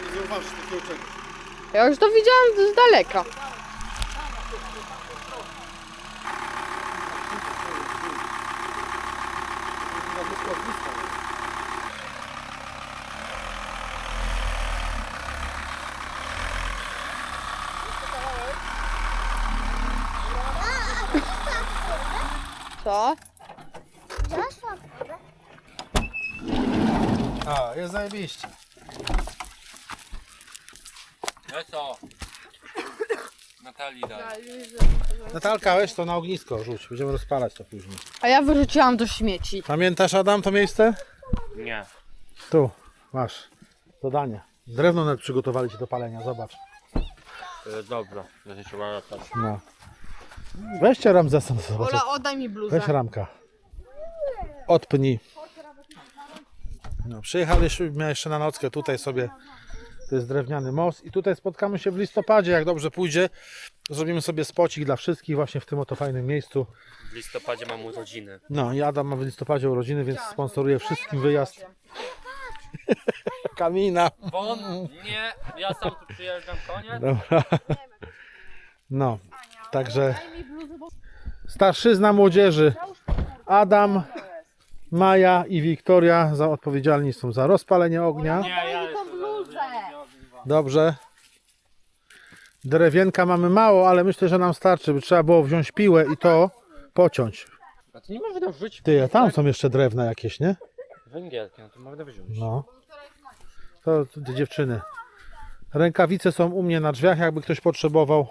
nie zauważysz takiego czegoś. Ja już to widziałam z daleka. Chyba blisko, blisko. Co? A, jest zajebiście. No co? Natalii daj. Natalka, weź to na ognisko rzuć. Będziemy rozpalać to później. A ja wyrzuciłam do śmieci. Pamiętasz Adam to miejsce? Nie. Tu, masz. Zadanie. Drewno nawet przygotowali ci do palenia, zobacz. To jest dobra. To się trzeba latać. No. Weźcie Ramzesa, zobacz. Ola, oddaj mi bluzę. Weź ramka. Odpnij. No, przyjechaliśmy miał jeszcze na nockę tutaj sobie. To jest drewniany most i tutaj spotkamy się w listopadzie, jak dobrze pójdzie. Zrobimy sobie spocik dla wszystkich właśnie w tym oto fajnym miejscu. W listopadzie mam urodziny. No i Adam ma w listopadzie urodziny, więc sponsoruje wszystkim wyjazd. Kamina. Won? Nie. Ja sam tu przyjeżdżam, koniec. Dobra. No, także starszyzna młodzieży Adam, Maja i Wiktoria za odpowiedzialni są za rozpalenie ognia. Nie, ja Dobrze. Drewienka mamy mało, ale myślę, że nam starczy, by trzeba było wziąć piłę i to pociąć. A to nie można wrzucić Ty, a tam są jeszcze drewna jakieś, nie? węgielki, no to można wziąć. No. To, to dziewczyny. Rękawice są u mnie na drzwiach, jakby ktoś potrzebował.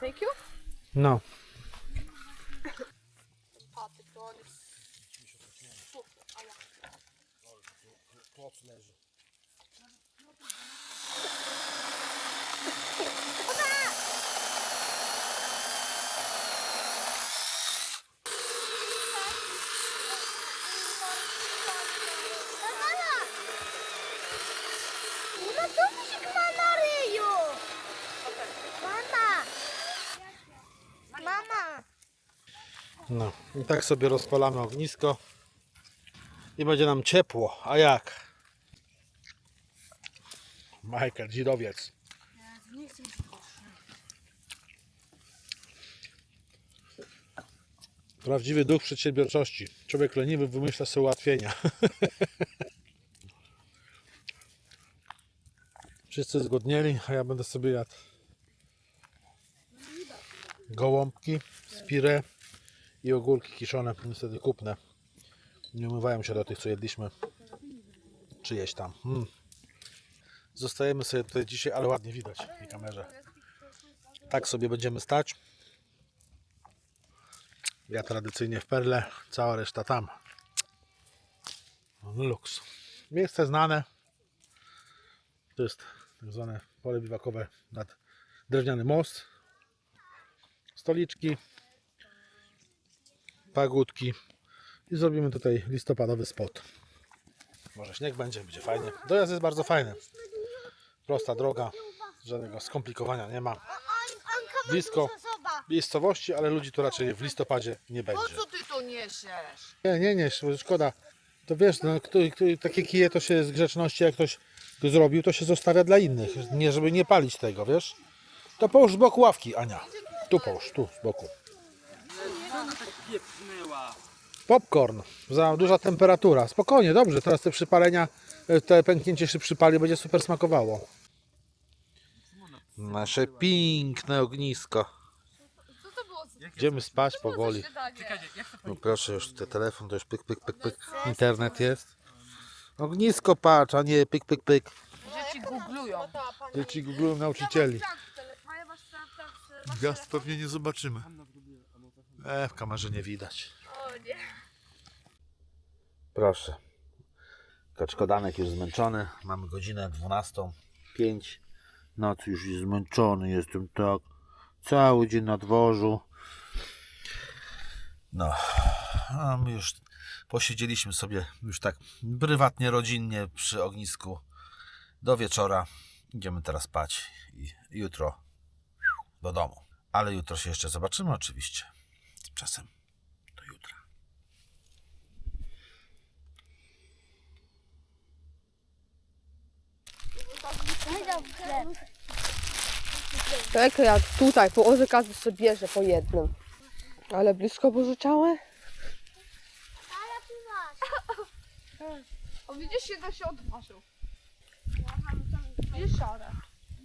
Thank you. No co tu się ma na ryju? Mama! Mama! No. I tak sobie rozpalamy ognisko. I będzie nam ciepło. A jak? Michael, dzidowiec. Prawdziwy duch przedsiębiorczości. Człowiek leniwy wymyśla sobie ułatwienia. Wszyscy zgodnieli, a ja będę sobie jadł gołąbki z i ogórki kiszone, niestety kupne. Nie umywają się do tych, co jedliśmy. Czyjeś tam. Mm. Zostajemy sobie tutaj dzisiaj, ale ładnie widać w kamerze. Tak sobie będziemy stać. Ja tradycyjnie w perle, cała reszta tam. No, Luks. Miejsce znane. To jest tak zwane pole biwakowe nad drewniany most. Stoliczki, pagódki i zrobimy tutaj listopadowy spot. Może śnieg będzie, będzie fajnie. Dojazd jest bardzo fajny. Prosta droga, żadnego skomplikowania nie ma. Blisko miejscowości, ale ludzi tu raczej w listopadzie nie będzie. Co ty to niesiesz? Nie, nie, nie, szkoda. To wiesz, no, kto, kto, takie kije to się z grzeczności, jak ktoś to zrobił, to się zostawia dla innych. Nie, żeby nie palić tego, wiesz? To połóż z boku ławki, Ania. Tu połóż, tu z boku. Popcorn, za duża temperatura. Spokojnie, dobrze, teraz te przypalenia, e, te pęknięcie się przypali, będzie super smakowało. Nasze piękne ognisko. Idziemy spać powoli. No proszę, już ten telefon to już pyk, pyk, pyk, pyk. Internet jest. Ognisko patrz, a nie pyk, pyk, pyk. Dzieci googlują. Dzieci googlują nauczycieli. Gwiazd pewnie nie zobaczymy. E, w kamerze nie widać. Proszę. Kaczkodanek już zmęczony. Mamy godzinę 12.05. Noc już jest zmęczony. Jestem tak. Cały dzień na dworzu. No. A my już posiedzieliśmy sobie już tak prywatnie, rodzinnie przy ognisku do wieczora. Idziemy teraz spać i jutro do domu. Ale jutro się jeszcze zobaczymy oczywiście. Tymczasem do jutra. dobrze. Tak jak tutaj, położę każdy sobie bierze po jednym. Ale blisko pożyczałe? Ale ty masz. O widzisz, jeden się odważył. Widzisz szare.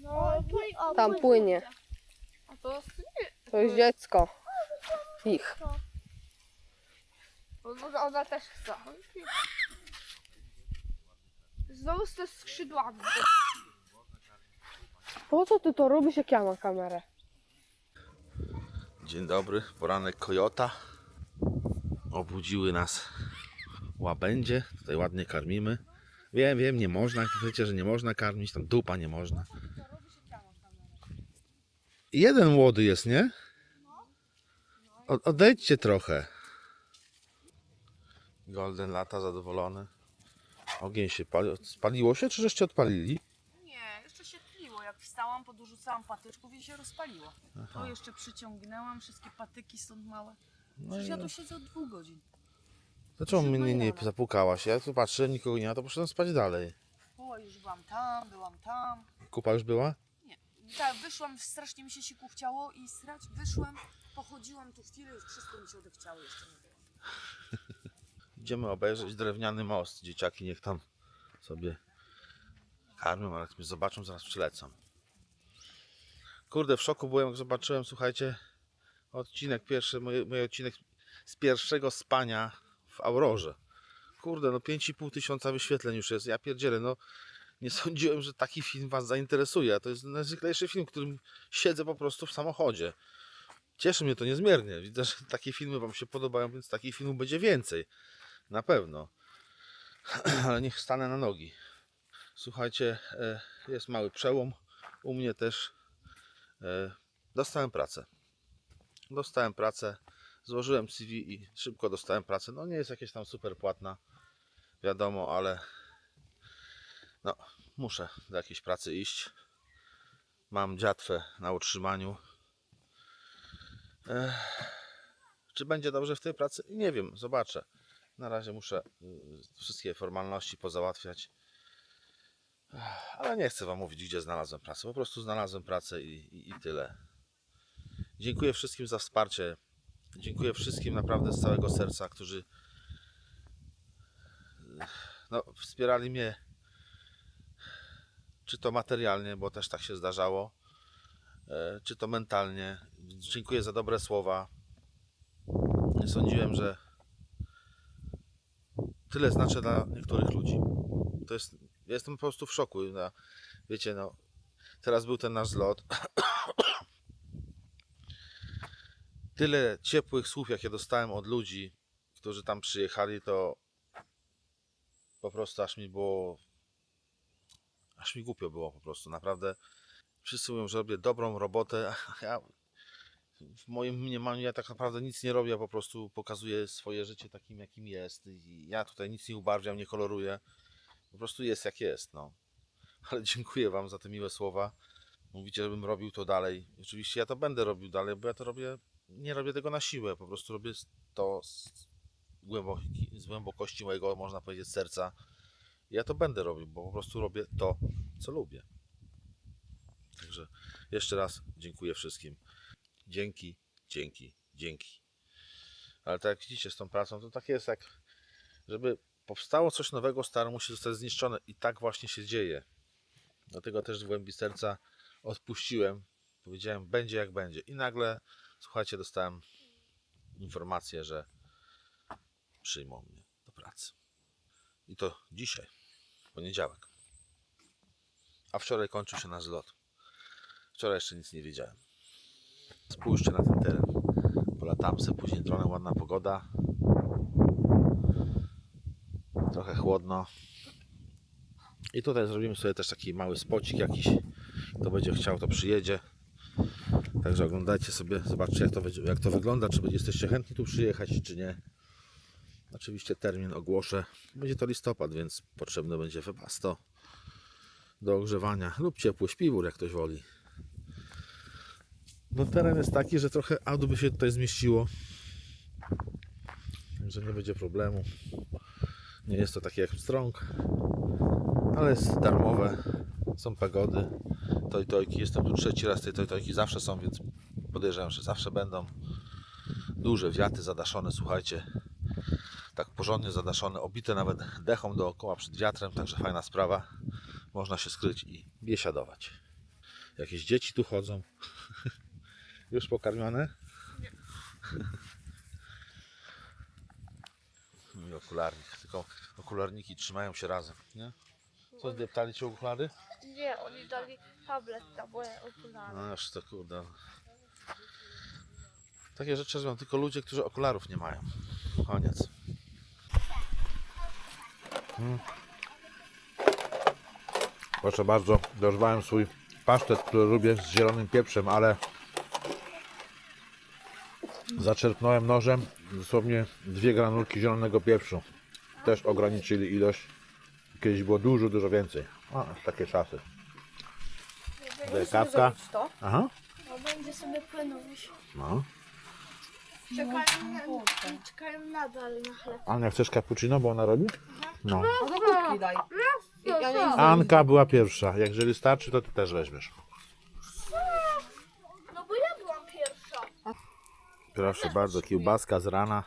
No, tu, Tam płynie. A to jest. To jest dziecko. Ich. Może ona też chce. Znowu z te skrzydłami. Po co ty to robisz, jak ja mam kamerę? Dzień dobry, poranek Kojota. Obudziły nas łabędzie. Tutaj ładnie karmimy. Wiem, wiem, nie można. Wiecie, że nie można karmić, tam dupa nie można. Jeden młody jest, nie? O- Odejdźcie trochę. Golden lata zadowolony. Ogień się pali. Spaliło się, czy żeście odpalili? Nie, jeszcze się tliło. Wstałam, podrzucałam patyczków i się rozpaliło. To jeszcze przyciągnęłam wszystkie patyki stąd małe. Przecież ja tu siedzę od dwóch godzin. Dlaczego mnie nie zapukałaś? Ja tu patrzę, nikogo nie ma, to poszedłem spać dalej. O, już byłam tam, byłam tam. Kupa już była? Nie, tak, wyszłam, strasznie mi się siku chciało i srać, wyszłam, pochodziłam tu chwilę, już wszystko mi się odechciało jeszcze nie było. Idziemy obejrzeć drewniany most. Dzieciaki niech tam sobie karmią, ale jak mnie zobaczą, zaraz przylecą. Kurde, w szoku byłem, jak zobaczyłem, słuchajcie, odcinek pierwszy, mój, mój odcinek z pierwszego spania w Aurorze. Kurde, no 5,5 tysiąca wyświetleń już jest. Ja pierdzielę, no nie sądziłem, że taki film Was zainteresuje. To jest najzwyklejszy film, w którym siedzę po prostu w samochodzie. Cieszy mnie to niezmiernie. Widzę, że takie filmy Wam się podobają, więc takich filmów będzie więcej. Na pewno. Ale niech stanę na nogi. Słuchajcie, e, jest mały przełom. U mnie też dostałem pracę. Dostałem pracę. Złożyłem CV i szybko dostałem pracę. No nie jest jakieś tam super płatna, wiadomo, ale no, muszę do jakiejś pracy iść. Mam dziatwę na utrzymaniu. Ech, czy będzie dobrze w tej pracy? Nie wiem, zobaczę. Na razie muszę y, wszystkie formalności pozałatwiać. Ale nie chcę Wam mówić, gdzie znalazłem pracę. Po prostu znalazłem pracę i, i, i tyle. Dziękuję wszystkim za wsparcie. Dziękuję wszystkim naprawdę z całego serca, którzy no, wspierali mnie czy to materialnie, bo też tak się zdarzało, e, czy to mentalnie. Dziękuję za dobre słowa. Sądziłem, że tyle znaczy dla niektórych ludzi. To jest, ja jestem po prostu w szoku. Na, wiecie, no, teraz był ten nasz zlot. Tyle ciepłych słów, jakie dostałem od ludzi, którzy tam przyjechali, to po prostu aż mi było, aż mi głupio było po prostu. Naprawdę wszyscy mówią, że robię dobrą robotę, ja w moim mniemaniu ja tak naprawdę nic nie robię, po prostu pokazuję swoje życie takim, jakim jest. I ja tutaj nic nie ubarwiam, nie koloruję. Po prostu jest jak jest, no. Ale dziękuję Wam za te miłe słowa. Mówicie, żebym robił to dalej. Oczywiście ja to będę robił dalej, bo ja to robię, nie robię tego na siłę, po prostu robię to z, głęboki, z głębokości mojego, można powiedzieć, serca. Ja to będę robił, bo po prostu robię to, co lubię. Także jeszcze raz dziękuję wszystkim. Dzięki, dzięki, dzięki. Ale tak jak widzicie z tą pracą, to tak jest jak, żeby powstało coś nowego, stare musi zostać zniszczone i tak właśnie się dzieje. Dlatego też w głębi serca odpuściłem. Powiedziałem, będzie jak będzie. I nagle, słuchajcie, dostałem informację, że przyjmą mnie do pracy. I to dzisiaj, poniedziałek. A wczoraj kończył się nasz zlot. Wczoraj jeszcze nic nie wiedziałem. Spójrzcie na ten teren. Polatam se później dronem, ładna pogoda. Trochę chłodno. I tutaj zrobimy sobie też taki mały spocik jakiś. Kto będzie chciał, to przyjedzie. Także oglądajcie sobie, zobaczcie jak to, jak to wygląda, czy jesteście chętni tu przyjechać, czy nie. Oczywiście termin ogłoszę. Będzie to listopad, więc potrzebne będzie wypasto do ogrzewania lub ciepły śpiwór, jak ktoś woli. No teren jest taki, że trochę auto by się tutaj zmieściło. Także nie będzie problemu. Nie jest to takie jak strąg, ale jest darmowe. Są pagody. toj tojki. Jestem tu trzeci raz, tej toj tojki zawsze są, więc podejrzewam, że zawsze będą. Duże wiaty zadaszone, słuchajcie. Tak porządnie zadaszone, obite nawet dechą dookoła przed wiatrem, także fajna sprawa. Można się skryć i biesiadować. Jakieś dzieci tu chodzą. Już pokarmione? No i okularnik. Tylko okularniki trzymają się razem, nie? Co, zdeptali ci okulary? Nie, oni dali tablet na moje okulary. No już to kurde. Takie rzeczy robią tylko ludzie, którzy okularów nie mają. Koniec. Mm. Proszę bardzo, dożywałem swój pasztet, który lubię z zielonym pieprzem, ale zaczerpnąłem nożem dosłownie dwie granulki zielonego pieprzu. Też ograniczyli ilość. Kiedyś było dużo, dużo więcej. A, takie czasy. Tutaj kawka. to? Aha. No będzie sobie płynąć. No. Czekają, na, czekają nadal na chleb. Ania, chcesz cappuccino, bo ona robi? No. No daj. Ja nie Anka była pierwsza. Jak jeżeli starczy, to ty też weźmiesz. No bo ja byłam pierwsza. Proszę bardzo, kiełbaska z rana.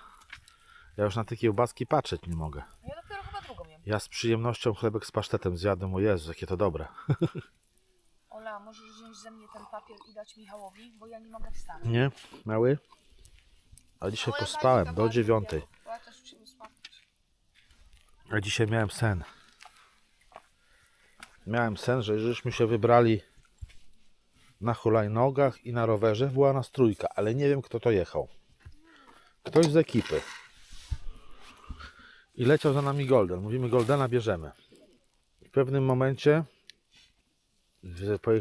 Ja już na te kiełbaski patrzeć nie mogę. Ja dopiero chyba drugą jem. Ja z przyjemnością chlebek z pasztetem zjadłem. O Jezu, jakie to dobre. Ola, możesz wziąć ze mnie ten papier i dać Michałowi, bo ja nie mogę wstać. Nie? Mały? A dzisiaj pospałem do dziewiątej. Ja też musimy spać. A dzisiaj miałem sen. Miałem sen, że żeśmy się wybrali na hulajnogach i na rowerze. Była nas trójka, ale nie wiem kto to jechał. Ktoś z ekipy. I leciał za nami Golden. Mówimy Goldena bierzemy. W pewnym momencie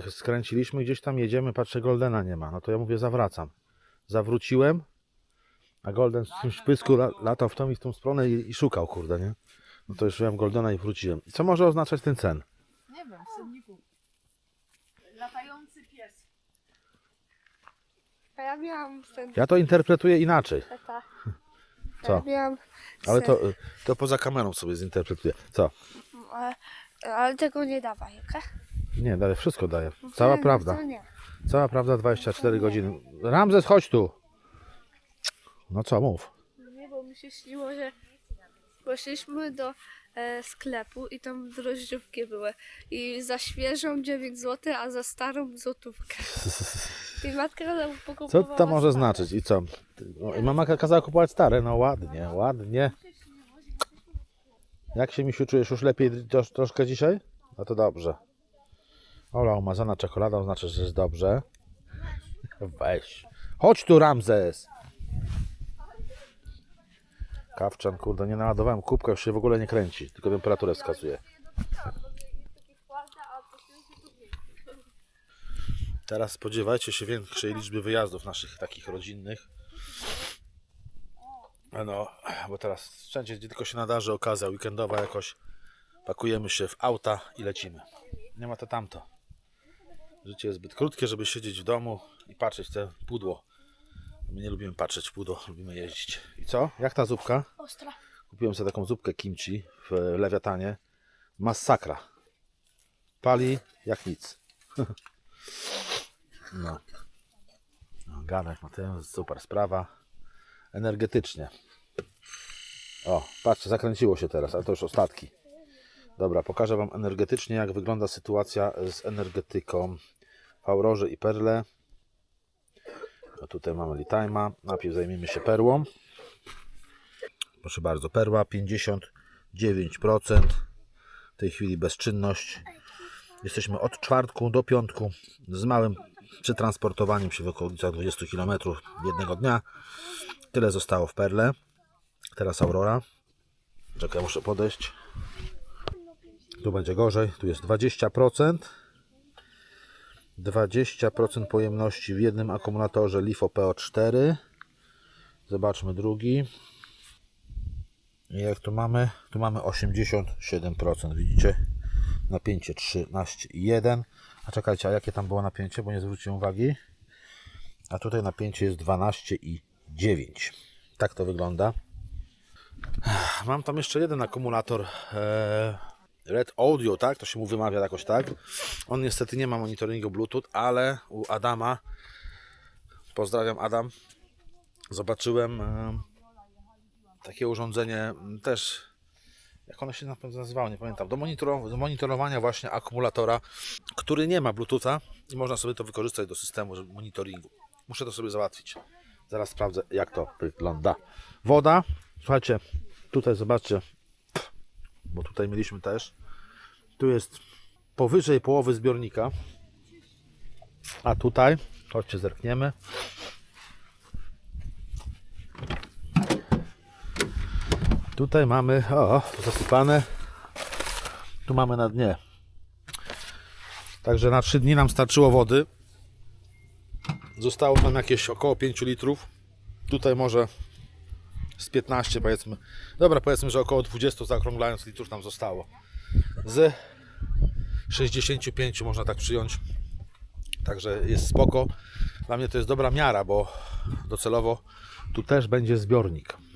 skręciliśmy gdzieś tam, jedziemy, patrzę Goldena nie ma. No to ja mówię zawracam. Zawróciłem, a Golden w tym pysku la, latał w tą i w tą stronę i, i szukał, kurde, nie? No to już wziąłem Goldena i wróciłem. Co może oznaczać ten cen? Nie wiem, A ja miałam ten Ja to interpretuję inaczej. tata. Co? Ja miałam Ale sen. to, to poza kamerą sobie zinterpretuję. Co? Ale, ale tego nie dawaj, okej? Nie, daję, wszystko daję. Cała prawda. To nie. Cała prawda 24 godziny. Ramzes, chodź tu. No co, mów. Nie, bo mi się śniło, że poszliśmy do e, sklepu i tam drożdżówki były. I za świeżą 9 zł, a za starą złotówkę. I matka nam Co pokupowała to może znaczyć i co? No, i mama kazała kupować stare. No ładnie, ładnie. Jak się Misiu czujesz? Już lepiej trosz, troszkę dzisiaj? No to dobrze. Ola umazana czekoladą znaczy, że jest dobrze. Weź. Chodź tu Ramzes. Kawczan, kurde, nie naładowałem kubka, już się w ogóle nie kręci, tylko temperaturę wskazuje. Teraz spodziewajcie się większej liczby wyjazdów naszych takich rodzinnych. No, bo teraz wszędzie, gdzie tylko się nadarzy okazja weekendowa jakoś, pakujemy się w auta i lecimy. Nie ma to tamto. Życie jest zbyt krótkie, żeby siedzieć w domu i patrzeć te pudło. My nie lubimy patrzeć w pudło, lubimy jeździć. I co? Jak ta zupka? Ostra. Kupiłem sobie taką zupkę kimchi w lewiatanie. Masakra. Pali jak nic. No. no Mateusz, super sprawa. Energetycznie. O, patrzcie, zakręciło się teraz, ale to już ostatki. Dobra, pokażę Wam energetycznie, jak wygląda sytuacja z energetyką w Aurorze i Perle. No tutaj mamy Litajma. Najpierw zajmiemy się perłą. Proszę bardzo, perła 59%. W tej chwili bezczynność. Jesteśmy od czwartku do piątku z małym przetransportowaniem się w okolicach 20 km jednego dnia. Tyle zostało w perle. Teraz Aurora. Czekaj, muszę podejść. Tu będzie gorzej. Tu jest 20%. 20% pojemności w jednym akumulatorze LiFo PO4. Zobaczmy drugi. I jak tu mamy? Tu mamy 87%, widzicie? Napięcie 13,1. A czekajcie, a jakie tam było napięcie, bo nie zwróciłem uwagi. A tutaj napięcie jest 12,9. Tak to wygląda. Mam tam jeszcze jeden akumulator e, Red Audio, tak? To się mu wymawia jakoś tak. On niestety nie ma monitoringu Bluetooth, ale u Adama, pozdrawiam Adam, zobaczyłem e, takie urządzenie też, jak ono się na pewno nazywało, nie pamiętam, do, monitoro- do monitorowania właśnie akumulatora, który nie ma Bluetootha i można sobie to wykorzystać do systemu monitoringu. Muszę to sobie załatwić. Zaraz sprawdzę, jak to wygląda. Woda, słuchajcie, tutaj zobaczcie, bo tutaj mieliśmy też. Tu jest powyżej połowy zbiornika. A tutaj, chodźcie, zerkniemy. Tutaj mamy, o, zasypane. Tu mamy na dnie. Także na 3 dni nam starczyło wody. Zostało tam jakieś około 5 litrów. Tutaj może z 15 powiedzmy. Dobra, powiedzmy, że około 20 zaokrąglając litrów nam zostało. Z 65 można tak przyjąć. Także jest spoko. Dla mnie to jest dobra miara, bo docelowo tu też będzie zbiornik.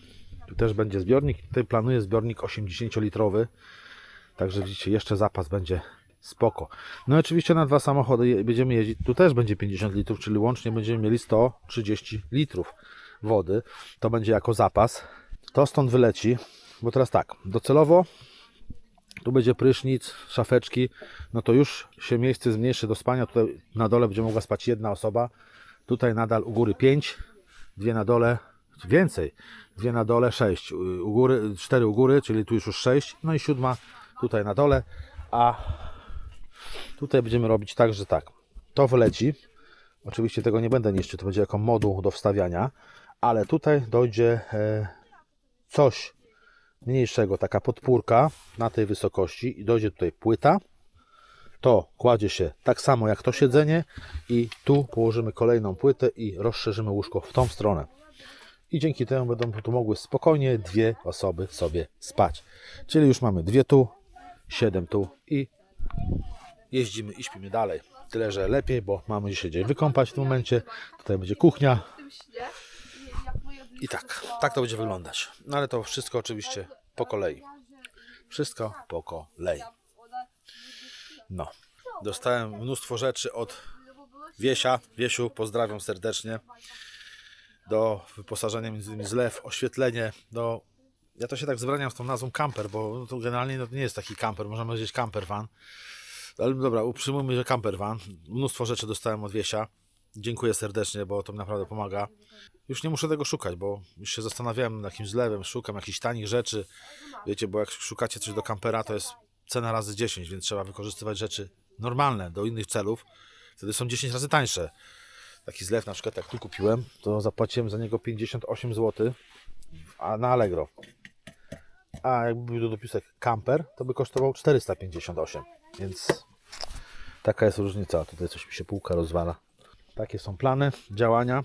Tu też będzie zbiornik. Tutaj planuję zbiornik 80-litrowy. Także widzicie, jeszcze zapas będzie spoko. No i oczywiście na dwa samochody będziemy jeździć. Tu też będzie 50 litrów, czyli łącznie będziemy mieli 130 litrów wody. To będzie jako zapas. To stąd wyleci, bo teraz tak, docelowo tu będzie prysznic, szafeczki, no to już się miejsce zmniejszy do spania. Tutaj na dole będzie mogła spać jedna osoba. Tutaj nadal u góry 5, dwie na dole, więcej, dwie na dole 6, u góry, 4 u góry, czyli tu już już 6, no i siódma tutaj na dole, a tutaj będziemy robić tak, że tak, to wyleci. Oczywiście tego nie będę niszczył, to będzie jako moduł do wstawiania, ale tutaj dojdzie e, coś mniejszego, taka podpórka na tej wysokości i dojdzie tutaj płyta. To kładzie się tak samo jak to siedzenie i tu położymy kolejną płytę i rozszerzymy łóżko w tą stronę. I dzięki temu będą tu mogły spokojnie dwie osoby sobie spać. Czyli już mamy dwie tu, siedem tu i jeździmy i śpimy dalej. Tyle, że lepiej, bo mamy się gdzie wykąpać w tym momencie. Tutaj będzie kuchnia. I tak, tak to będzie wyglądać. No ale to wszystko oczywiście po kolei. Wszystko po kolei. No. Dostałem mnóstwo rzeczy od Wiesia. Wiesiu, pozdrawiam serdecznie. Do wyposażenia między innymi zlew, oświetlenie, do... Ja to się tak zbraniam z tą nazwą camper, bo to generalnie no nie jest taki camper, możemy powiedzieć camper van. Ale dobra, utrzymujmy, że camper van. Mnóstwo rzeczy dostałem od Wiesia. Dziękuję serdecznie, bo to mi naprawdę pomaga. Już nie muszę tego szukać, bo już się zastanawiałem nad jakimś zlewem, szukam jakichś tanich rzeczy. Wiecie, bo jak szukacie coś do kampera, to jest cena razy 10, więc trzeba wykorzystywać rzeczy normalne do innych celów. Wtedy są 10 razy tańsze. Taki zlew na przykład jak tu kupiłem, to zapłaciłem za niego 58 zł, a na Allegro. A jakby był dopisek camper, to by kosztował 458, więc taka jest różnica. Tutaj coś mi się półka rozwala. Takie są plany, działania.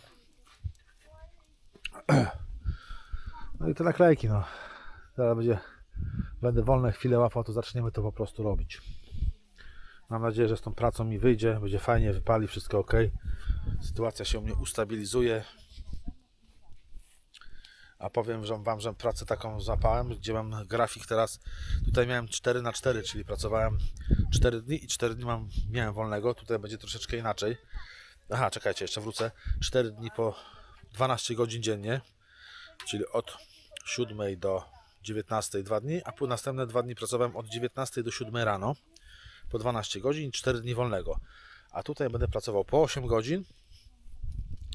No i te naklejki, no. Zaraz będzie, będę wolne chwile łapał, to zaczniemy to po prostu robić. Mam nadzieję, że z tą pracą mi wyjdzie, będzie fajnie, wypali, wszystko ok. Sytuacja się u mnie ustabilizuje. A powiem że Wam, że pracę taką złapałem, gdzie mam grafik teraz. Tutaj miałem 4 na 4 czyli pracowałem 4 dni i 4 dni mam, miałem wolnego. Tutaj będzie troszeczkę inaczej. Aha, czekajcie, jeszcze wrócę. 4 dni po 12 godzin dziennie, czyli od 7 do 19 dwa dni, a następne dwa dni pracowałem od 19 do 7 rano po 12 godzin, 4 dni wolnego. A tutaj będę pracował po 8 godzin,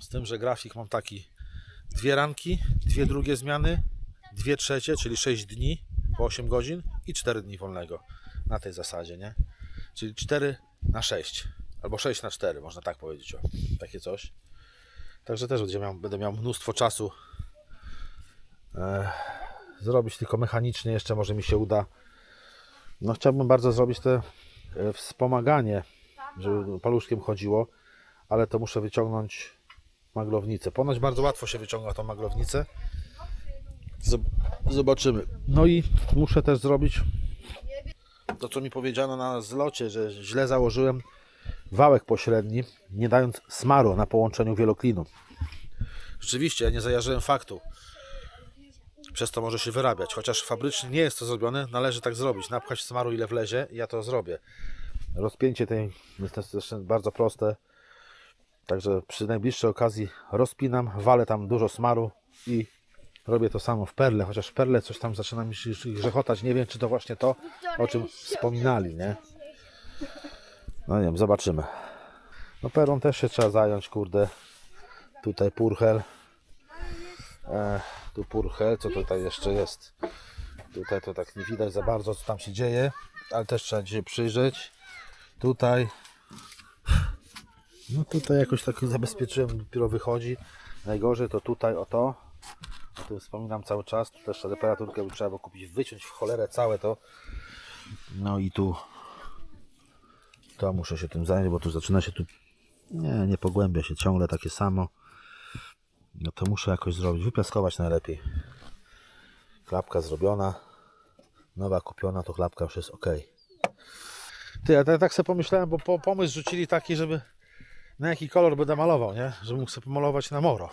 z tym, że grafik mam taki dwie ranki, dwie drugie zmiany, dwie trzecie, czyli 6 dni po 8 godzin i 4 dni wolnego na tej zasadzie, nie? Czyli 4 na 6 albo 6 na 4, można tak powiedzieć, o, takie coś. Także też będę miał, będę miał mnóstwo czasu e, zrobić tylko mechanicznie, jeszcze może mi się uda. No chciałbym bardzo zrobić te e, wspomaganie, żeby paluszkiem chodziło, ale to muszę wyciągnąć maglownicę. Ponoć bardzo łatwo się wyciąga tą maglownicę. Zob- Zobaczymy. No i muszę też zrobić to, co mi powiedziano na zlocie, że źle założyłem wałek pośredni, nie dając smaru na połączeniu wieloklinu. Rzeczywiście, ja nie zajarzyłem faktu, Przez to może się wyrabiać. Chociaż fabrycznie nie jest to zrobione, należy tak zrobić. Napchać smaru ile wlezie ja to zrobię. Rozpięcie tej jest bardzo proste. Także przy najbliższej okazji rozpinam, walę tam dużo smaru i robię to samo w perle. Chociaż w perle coś tam zaczyna mi się grzechotać. Nie wiem, czy to właśnie to, o czym wspominali, nie? No nie wiem, zobaczymy. No perą też się trzeba zająć, kurde. Tutaj purchel. E, tu purchel, co tutaj jeszcze jest? Tutaj to tak nie widać za bardzo, co tam się dzieje, ale też trzeba się przyjrzeć. Tutaj. No tutaj jakoś tak zabezpieczyłem, dopiero wychodzi. Najgorzej to tutaj, o to. O tym wspominam cały czas. Tu też temperaturkę by trzeba było kupić, wyciąć w cholerę całe to. No i tu to muszę się tym zająć, bo tu zaczyna się tu nie, nie pogłębia się ciągle takie samo. No to muszę jakoś zrobić, wypiaskować najlepiej. Klapka zrobiona, nowa kupiona, to klapka już jest ok. Ty, ja tak, sobie pomyślałem, bo po, pomysł rzucili taki, żeby na jaki kolor będę malował, nie? Żeby mógł sobie pomalować na moro.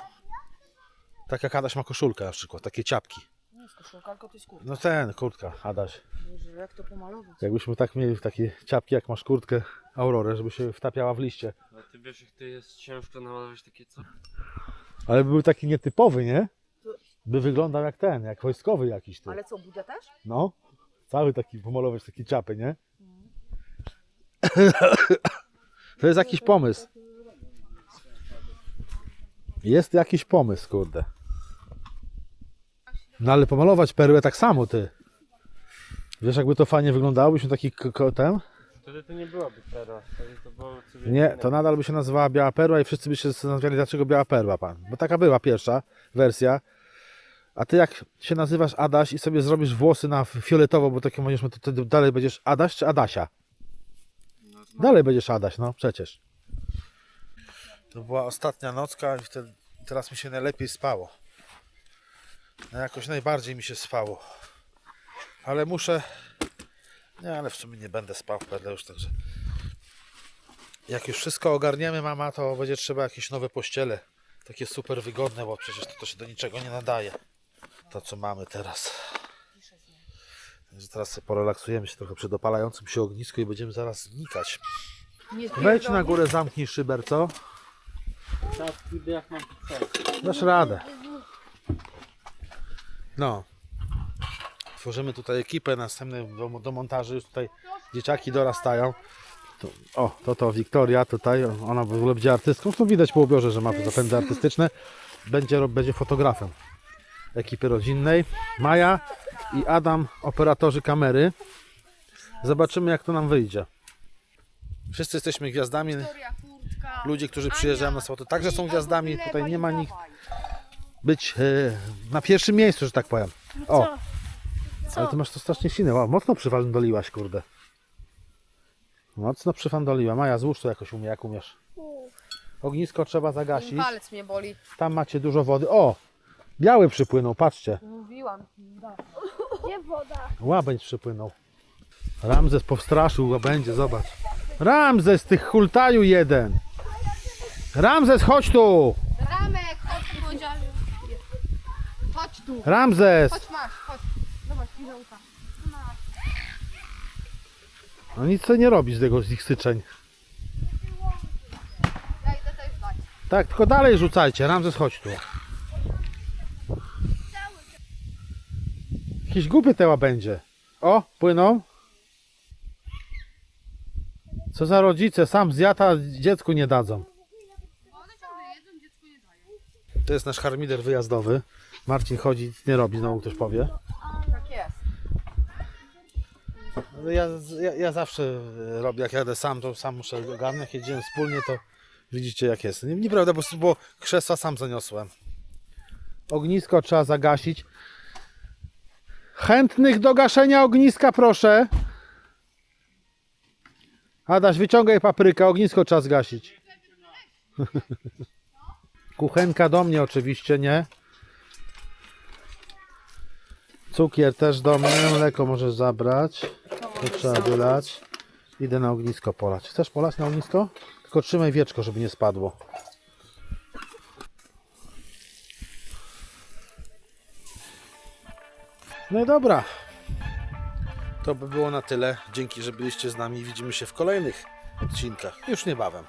Tak jak Adaś ma koszulkę na przykład, takie ciapki. Nie jest koszulka, tylko to jest kurtka. No ten, kurtka, Adaś. Boże, jak to pomalować? Jakbyśmy tak mieli takie ciapki, jak masz kurtkę Aurorę, żeby się wtapiała w liście. A ty wiesz jak to jest ciężko namalować takie co? Ale by był taki nietypowy, nie? By wyglądał jak ten, jak wojskowy jakiś tu. Ale co, Buda też? No, cały taki, pomalować takie ciapy, nie? To jest jakiś pomysł. Jest jakiś pomysł, kurde. No ale pomalować perłę tak samo, ty. Wiesz, jakby to fajnie wyglądało, byśmy taki k- k- ten? Wtedy to nie byłaby teraz, wtedy to było Nie, to nadal by się nazywała Biała Perła i wszyscy by się zastanawiali, dlaczego Biała Perła, pan. Bo taka była pierwsza wersja. A ty jak się nazywasz Adaś i sobie zrobisz włosy na fioletowo, bo takie będziesz, to, to dalej będziesz Adaś czy Adasia? Dalej będziesz Adaś, no przecież. To była ostatnia nocka i wtedy, teraz mi się najlepiej spało. No jakoś najbardziej mi się spało. Ale muszę... Nie, ale w sumie nie będę spał w perle już, także... Jak już wszystko ogarniemy, mama, to będzie trzeba jakieś nowe pościele. Takie super wygodne, bo przecież to, to się do niczego nie nadaje. To, co mamy teraz. Także teraz porelaksujemy się trochę przy dopalającym się ognisku i będziemy zaraz znikać. Nie Wejdź na górę, zamknij szyber, co? Jak mam. Dasz radę. No. Tworzymy tutaj ekipę następną do, do montaży. Już tutaj dzieciaki dorastają. Tu, o, to to Wiktoria tutaj. Ona w ogóle będzie artystką. Tu widać po ubiorze, że ma zapędy artystyczne. Będzie, będzie fotografem ekipy rodzinnej. Maja i Adam, operatorzy kamery. Zobaczymy, jak to nam wyjdzie. Wszyscy jesteśmy gwiazdami. Ludzie, którzy przyjeżdżają na Sopotu, także są gwiazdami. Tutaj nie ma nikt być e, na pierwszym miejscu, że tak powiem. O, ale ty masz to strasznie sinę. Wow, mocno przywandoliłaś, kurde. Mocno przywandoliła. Maja, złóż to jakoś umie, jak umiesz. Ognisko trzeba zagasić. Palec mnie boli. Tam macie dużo wody. O! Biały przypłynął, patrzcie. Mówiłam. Nie woda. Łabędź przypłynął. Ramzes powstraszył łabędzie, zobacz. Ramzes, tych hultaju jeden. Ramzes, chodź tu! Ramek, chodź tu. Chodź tu. Ramzes! Chodź masz, chodź. Zobacz. No nic co nie robi z tego, z ich syczeń. Ja idę też dać. Tak, tylko dalej rzucajcie. Ramzes, chodź tu. Jakieś głupie te łabędzie. O, płyną. Co za rodzice, sam zjata, dziecku nie dadzą. To jest nasz harmider wyjazdowy. Marcin chodzi, nic nie robi, znowu ktoś powie. Tak jest. Ale Ja, ja, ja zawsze robię, jak jadę sam, to sam muszę ogarnąć. Jak jedziemy wspólnie, to widzicie jak jest. Nie- Nieprawda, bo, bo krzesła sam zaniosłem. Ognisko trzeba zagasić. Chętnych do gaszenia ogniska proszę. Adaś, wyciągaj paprykę, ognisko trzeba zgasić. Kuchenka do mnie oczywiście, nie? Cukier też do mnie, mleko możesz zabrać. To trzeba wylać. Idę na ognisko polać. Chcesz polać na ognisko? Tylko trzymaj wieczko, żeby nie spadło. No i dobra. To by było na tyle. Dzięki, że byliście z nami. Widzimy się w kolejnych odcinkach już niebawem.